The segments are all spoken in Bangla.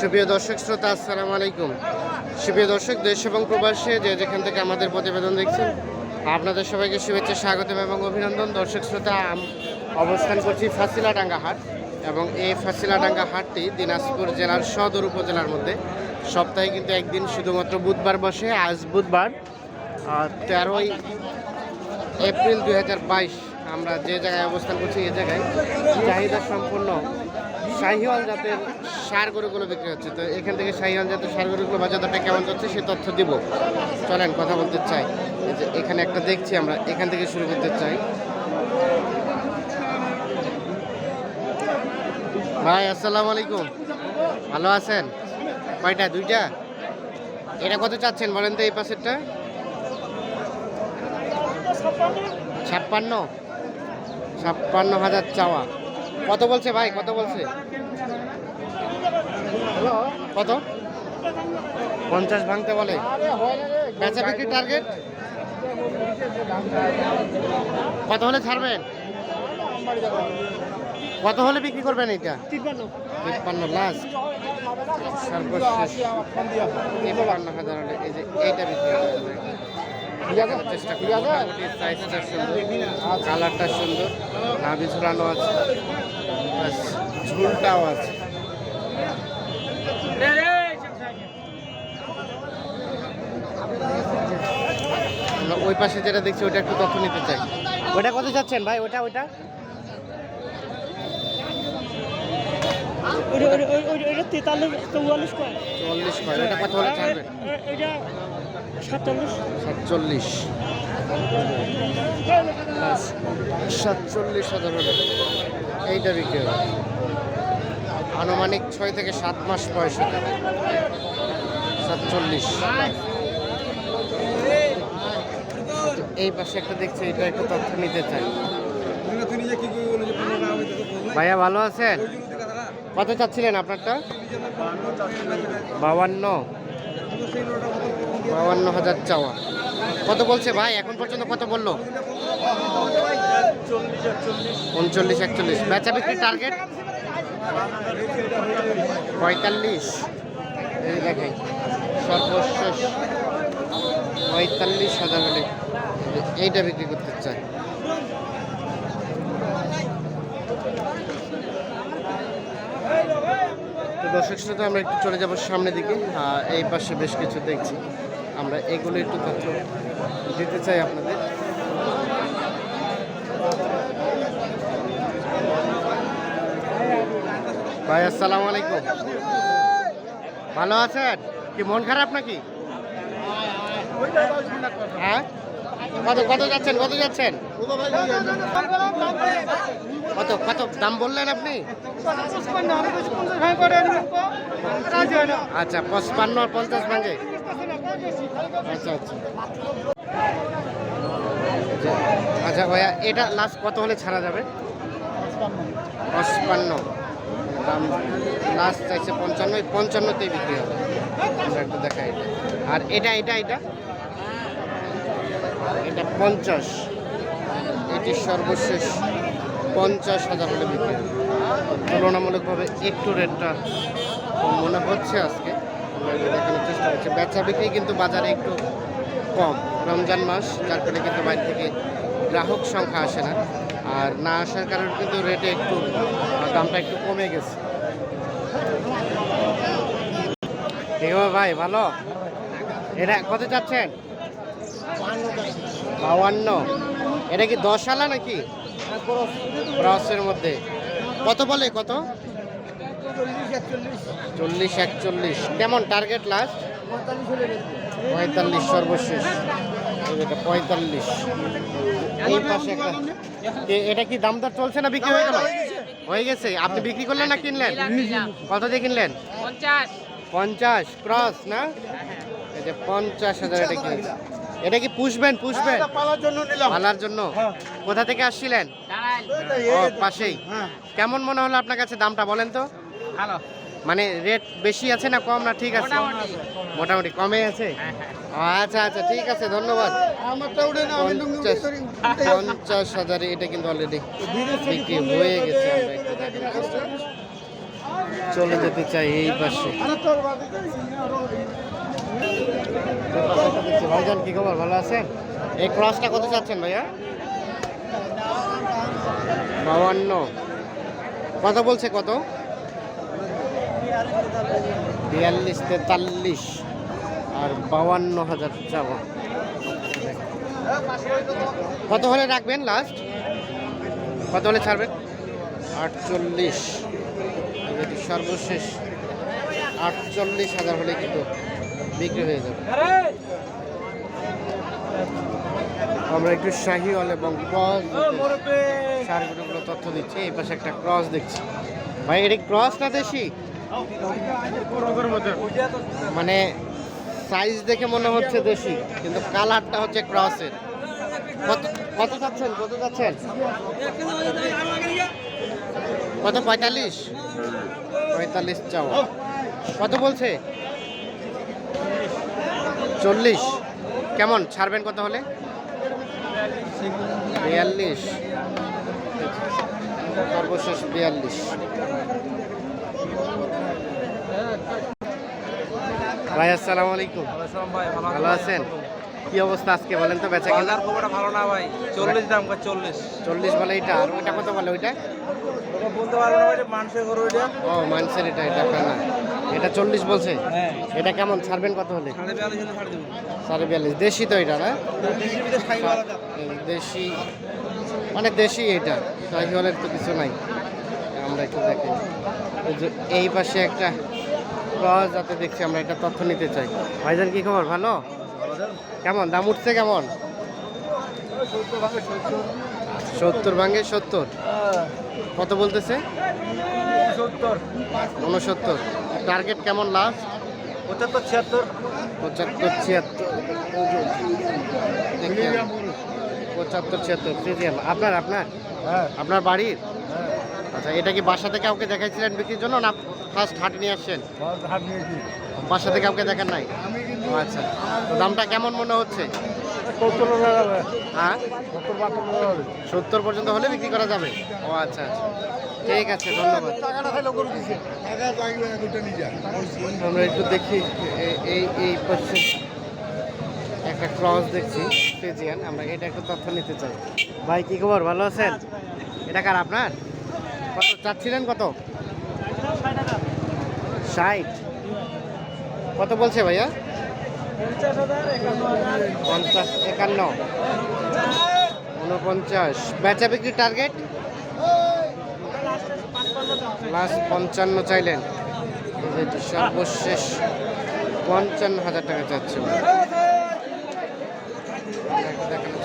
সুপ্রিয় দর্শক, শ্রোতা, আসসালামু আলাইকুম। সুপ্রিয় দর্শক, দেশ এবং প্রবাসে, যে যেখান থেকে আমাদের প্রতিবেদন দেখছেন, আপনাদের সবাইকে শুভেচ্ছা, স্বাগতম এবং অভিনন্দন। দর্শক, শ্রোতা অবস্থান করছি ফাঁসিলাডাঙ্গা হাট এবং এই ফাঁসিলাডাঙ্গা হাটটি দিনাজপুর জেলার সদর উপজেলার মধ্যে। সপ্তাহে কিন্তু একদিন শুধুমাত্র বুধবার বসে, আজ বুধবার তেরোই এপ্রিল দু হাজার বাইশ। আমরা যে জায়গায় অবস্থান করছি এই জায়গায়। চাহিদা সম্পূর্ণ শাহিওয়াল জাতের সার গরুগুলো বিক্রি হচ্ছে। তো এখান থেকে শাহিওয়াল জাতের সার গরুগুলো বাজারটা কেমন যাচ্ছে সে তথ্য দিব। চলেন কথা বলতে চাই। যে এখানে একটা দেখছি আমরা, এখান থেকে শুরু করতে চাই। ভাই, আসসালামু আলাইকুম। ভালো আছেন? কয়টা, দুইটা? এটা কত চাচ্ছেন বলেন তো এই পাশেরটা? ছাপ্পান্ন? ছাপ্পান্ন হাজার চাওয়া। কত বলছে ভাই? কত বলছে? কত? পঞ্চাশ ভাঙতে বলে। বেচা বিক্রি টার্গেট কত হলে ছাড়বেন? কত হলে বিক্রি করবেন এটা তিপ্পান্ন। লাস্ট সর্বশেষ। তিপ্পান্ন হাজার হলে এই যে এইটা বিক্রি চেষ্টা করি। মোটামুটি সাইজটা সুন্দর কালারটা সুন্দর নাভি ঝুলানো আছে প্লাস ঝুলটাও আছে। ওই পাশে যেটা দেখছি ওটা একটু তথ্য নিতে চাই। ওটা কত যাচ্ছেন ভাই? ওটা ওইটা তেতাল্লিশ চৌয়াল্লিশ কয়? চল্লিশ কয় ওটা কত হলে ছাড়বেন সাতচল্লিশ। সাতচল্লিশ হাজার হলে। এইটা বিক্রি হবে? আনুমানিক ছয় থেকে সাত মাস বয়স হতে। সাতচল্লিশ। এই পাশে একটা দেখছি, এটা একটু তথ্য নিতে চাই। ভাইয়া ভালো আছেন? কত চাচ্ছিলেন আপনারটা? বাউান্ন। বাউান্ন হাজার চাওয়া। কত বলছে ভাই? এখন পর্যন্ত কত বলল? উনচল্লিশ, একচল্লিশ। বেচা বিক্রি টার্গেট পঁয়তাল্লিশ। এই দেখাই সর্বশেষ পঁয়তাল্লিশ হাজার হলে এইটা বিক্রি করতে চাই দর্শক শ্রোতা, আমরা একটু চলে যাব সামনের দিকে। এই পাশে বেশ কিছু দেখছি। আমরা এগুলো একটু তথ্য দিতে চাই আপনাদের। ভাই, আসসালামু আলাইকুম। ভালো আছেন? কি, মন খারাপ নাকি? হ্যাঁ? কত কত যাচ্ছেন? কত যাচ্ছেন? কত কত দাম বললেন আপনি? আচ্ছা পঁচপান্ন আর পঞ্চাশ ভাঙে আচ্ছা আচ্ছা আচ্ছা। ভাইয়া এটা লাস্ট কত হলে ছাড়া যাবে? পঁচপান্ন। দাম লাস্ট চাইছে পঞ্চান্ন পঞ্চান্নতেই বিক্রি হবে। একটু দেখা এটা আর এটা এটা এটা? এটা পঞ্চাশ। এটি সর্বশেষ। পঞ্চাশ হাজার হলে বিক্রি তুলনামূলকভাবে একটু রেটটা মনে হচ্ছে আজকে। দেখানোর চেষ্টা করছি। বেচা বিক্রি কিন্তু বাজারে একটু কম। রমজান মাস, যার ফলে কিন্তু বাইরে থেকে গ্রাহক সংখ্যা আসে না। আর না আসার কারণে কিন্তু রেটে একটু দামটা একটু কমে গেছে। ভাই, ভালো? এটা কত চাচ্ছেন? বাউান্ন। এটা কি দশ আলা নাকি? ক্রসের মধ্যে। কত বলে কত? চল্লিশ একচল্লিশ। কেমন টার্গেট লাস্ট পঁয়তাল্লিশ সর্বশেষ। এই যেটা পঁয়তাল্লিশ। এই পাশে একটা এটা কি দাম দর চলছে না বিক্রি হয়ে গেল? হয়ে গেছে। আপনি বিক্রি করলেন না কিনলেন? কত দিয়ে কিনলেন? পঞ্চাশ। পঞ্চাশ। ক্রস না? এই যে পঞ্চাশ হাজার এটা কি? এটা কি পুষবেন পুষবেন পালার জন্য নিলাম। পালার জন্য? কোথা থেকে আসছিলেন? পাশেই। কেমন মনে হলো আপনার কাছে দামটা বলেন তো? ভালো। মানে রেট বেশি আছে না কম না ঠিক আছে? মোটামুটি। কমে আছে? আচ্ছা আচ্ছা ঠিক আছে ধন্যবাদ। পঞ্চাশ হাজারে এটা কিন্তু অলরেডি বিক্রি হয়ে গেছে। চলে যেতে চাই এই পাশে এই পাশে একটা দেখছি। ভাইজান, কি খবর? ভালো আছেন? এই ক্রসটা কত চাচ্ছেন ভাইয়া? বাউান্ন কত বলছে কত? বিয়াল্লিশ, তেতাল্লিশ। আর বাউান্ন হাজার চাওয়া। কত হলে রাখবেন লাস্ট কত হলে ছাড়বেন? আটচল্লিশ। সর্বশেষ আটচল্লিশ হাজার হলে কিন্তু বিক্রি হয়ে যাবে। আমরা একটু শাহিওয়াল এবং ক্রস সারগুলো তথ্য দিচ্ছি এই পাশে একটা ক্রস দেখছি। ভাই এটি ক্রস না দেশি? মানে সাইজ দেখে মনে হচ্ছে দেশি কিন্তু কালারটা হচ্ছে ক্রসের। কত কত যাচ্ছেন? কত যাচ্ছেন? কত? পঁয়তাল্লিশ? পঁয়তাল্লিশ চাও কত বলছে? চল্লিশ। কেমন? ছাড়বেন কত হলে? বিয়াল্লিশ। সর্বশেষ বিয়াল্লিশ। ভাই আসসালামু আলাইকুম। ভালো আছেন? কি অবস্থা আজকে বলেন তো বেচা কেনার বাজার খুব একটা ভালো না ভাই চল্লিশ দাম চল্লিশ। চল্লিশ বলে এটা আর ওইটা কত বলে ওইটা? বলতে পারব না ভাই মানুষের গরু এটা। ও মানসের এটা এটা না এটা চল্লিশ বলছে? হ্যাঁ। এটা কেমন ছাড়বেন কত হলে? সাড়ে বিয়াল্লিশ দেশি তো এটা না? দেশি মানে দেশি এটা। সাইকেলের তো কিছু নাই। আমরা একটু দেখি। এই যে এই পাশে একটা ক্রস যাতে দেখছি আমরা এটা তথ্য নিতে চাই। ভাইজান কি খবর? ভালো? কেমন? দাম উঠছে কেমন? সত্তর ভাঙে সত্তর। কত বলতেছে? উনসত্তর। টার্গেট কেমন লাস্ট পঁচাত্তর ছিয়াত্তর। পঁচাত্তর ছিয়াত্তর। পঁচাত্তর ছিয়াত্তর ফ্রিজিয়াম আপনার আপনার? হ্যাঁ। আপনার বাড়ির? আচ্ছা এটা কি বাসাতে কাউকে দেখাইছিলেন বিক্রির জন্য না ফার্স্ট হাটে নিয়ে আসছেন? নিয়েছি বাসাতে কাউকে দেখান নাই? আচ্ছা দামটা কেমন মনে হচ্ছে? হ্যাঁ? সত্তর পর্যন্ত হলে বিক্রি করা যাবে? ও আচ্ছা আচ্ছা। ঠিক আছে ধন্যবাদ। টাকাটা খাইলো করে দিছে। টাকা লাগবে না দুটো নিয়ে যা। আমরা একটু দেখি এ- এই এই পাশে একটা ক্রস দেখছি ফেজিয়ান। আমরা এটা একটু তথ্য নিতে চাই। ভাই কি খবর? ভালো আছেন? এটা কার আপনার? কত চাচ্ছিলেন কত? ষাট। কত বলছে ভাইয়া? পঞ্চাশ একান্ন। উনপঞ্চাশ। বেচা বিক্রি টার্গেট লাস্ট পঞ্চান্ন চাইলেন। যেটি সর্বশেষ পঞ্চান্ন হাজার টাকা চাচ্ছে। দেখানোর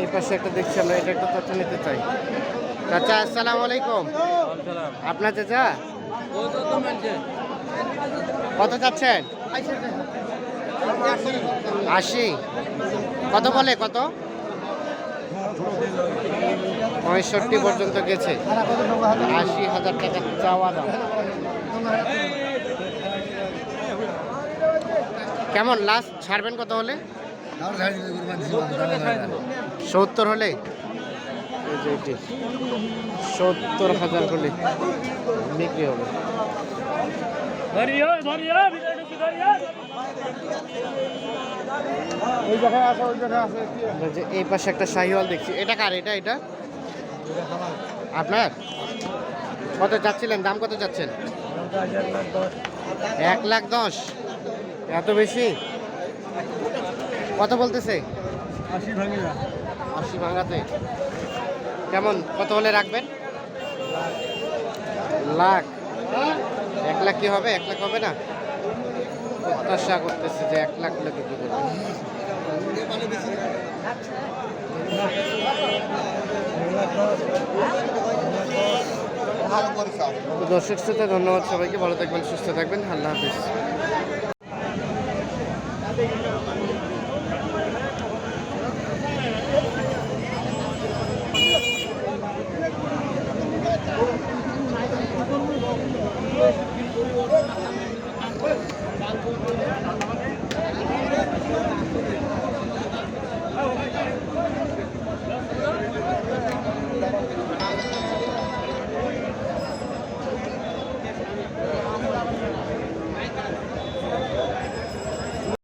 এই পাশে একটা দেখছি আমরা, এটা একটু তথ্য নিতে চাই। চাচা, আসসালামু আলাইকুম। আপনার চাচা? কত চাচ্ছেন? আশি। কত বলে কত পঁয়ষট্টি পর্যন্ত গেছে আশি হাজার টাকা চাওয়া দাম কেমন লাস্ট ছাড়বেন কত হলে সত্তর হলে সত্তর হাজার হলে বিক্রি হবে ঢুকি ধরিও ওই জায়গায় আছে ওই জায়গায় আছে যে এই পাশে একটা শাহিওয়াল দেখছি। এটা কার? এটা এটা? আপনার? কত চাচ্ছিলেন দাম কত চাচ্ছেন এক লাখ দশ। এত বেশি? কত বলতেছে? আশি ভাঙি আশি ভাঙাতে। কেমন? কত হলে রাখবেন? লাখ। এক লাখ কি হবে? এক লাখ হবে না? প্রত্যাশা করতেছে যে এক লাখ হলে বিক্রি করবে? দর্শক শ্রোতা ধন্যবাদ সবাইকে। ভালো থাকবেন সুস্থ থাকবেন। আল্লাহ হাফিজ।